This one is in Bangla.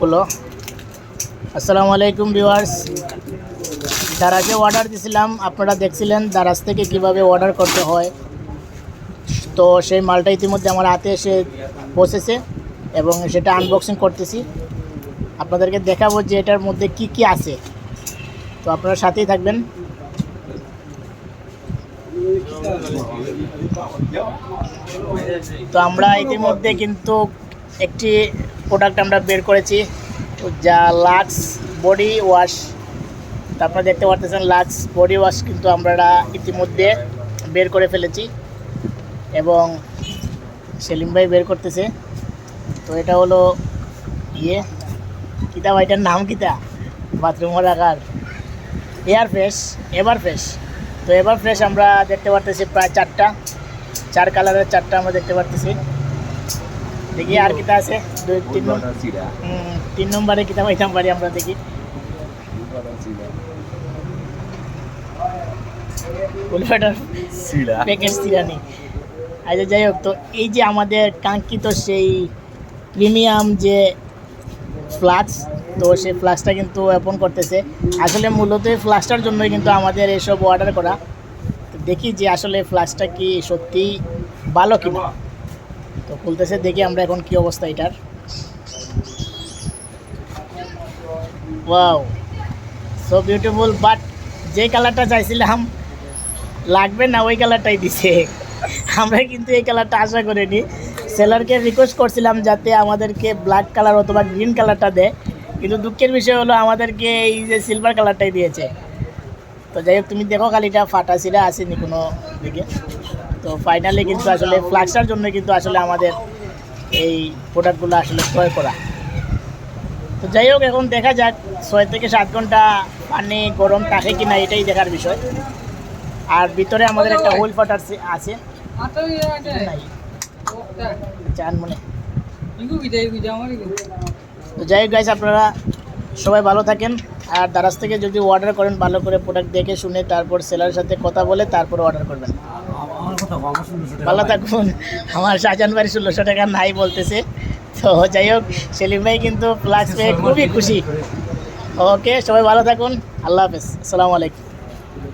হলো। আসসালামু আলাইকুম ভিউয়ার্স। দারাজে অর্ডার দিছিলাম, আপনারা দেখছিলেন দারাজ থেকে কীভাবে অর্ডার করতে হয়। তো সেই মালটা ইতিমধ্যে আমার হাতে এসে পৌঁছেছে এবং সেটা আনবক্সিং করতেছি। আপনাদেরকে দেখাবো যে এটার মধ্যে কি কি আছে। তো আপনারা সাথেই থাকবেন। তো আমরা ইতিমধ্যে কিন্তু একটি প্রোডাক্ট আমরা বের করেছি। যা লাক্স বডি ওয়াশ আপনারা দেখতে পারতেছেন লাক্স বডি ওয়াশ কিন্তু আমরা ইতিমধ্যে বের করে ফেলেছি। এবং সেলিম ভাই বের করতেছে। তো এটা হলো ইয়ে কিতা ভাই, এটার নাম কিতা? বাথরুমে আকার। Air fresh ever fresh. তো এভার ফ্রেশ আমরা দেখতে পারতেছি প্রায় চারটা। চার কালারের চারটা আমরা দেখতে পারতেছি। দেখি আর কিতা আছে? দুই তিন নম্বর তিন নম্বরে কিতা পাইতাম পারি আমরা দেখি। উলফাটার তিরানি আচ্ছা যাই হোক তো এই যে আমাদের কাঙ্ক্ষিত সেই প্রিমিয়াম যে ফ্লাক্স তো সেই ফ্লাক্সটা কিন্তু ওপেন করতেছে। আসলে মূলত এই ফ্লাক্সটার জন্যই কিন্তু আমাদের এসব অর্ডার করা। তো দেখি যে আসলে ফ্লাক্সটা কি সত্যি ভালো কিনা। তো খুলতেছে, দেখি আমরা এখন কি অবস্থা এটার। ওয়াও সো বিউটিফুল বাট যে কালারটা চাইছিলাম, লাগবে না ওই কালারটাই দিছে। আমরা কিন্তু এই কালারটা আশা করিনি। সেলারকে রিকোয়েস্ট করছিলাম যাতে আমাদেরকে ব্ল্যাক কালার অথবা গ্রিন কালারটা দেয় কিন্তু দুঃখের বিষয় হলো আমাদেরকে এই যে সিলভার কালারটাই দিয়েছে। তো যাই হোক, তুমি দেখো খালিটা ফাটা সিরা আসেনি কোনো দিকে। তো ফাইনালি কিন্তু আসলে ফ্লাক্সটার জন্য কিন্তু আসলে আমাদের এই প্রোডাক্টগুলো আসলে ক্রয় করা। তো যাই হোক, এখন দেখা যাক ছয় থেকে সাত ঘণ্টা পানি গরম থাকে কি না এটাই দেখার বিষয়। আর ভিতরে আমাদের একটা হুইল ফাটার আছে তো যাই হোক গাইস আপনারা সবাই ভালো থাকেন। আর দারাজ থেকে যদি অর্ডার করেন, ভালো করে প্রোডাক্ট দেখে শুনে তারপর সেলার সাথে কথা বলে তারপর অর্ডার করবেন। ভালো থাকুন আমার শাহজাহান বাড়ি ষোলোশো টাকা নাই বলতেছে। তো যাই হোক, সেলিম ভাই কিন্তু প্লাস পেয়ে খুবই খুশি। ওকে, সবাই ভালো থাকুন। আল্লাহ হাফেজ। আসসালামু আলাইকুম।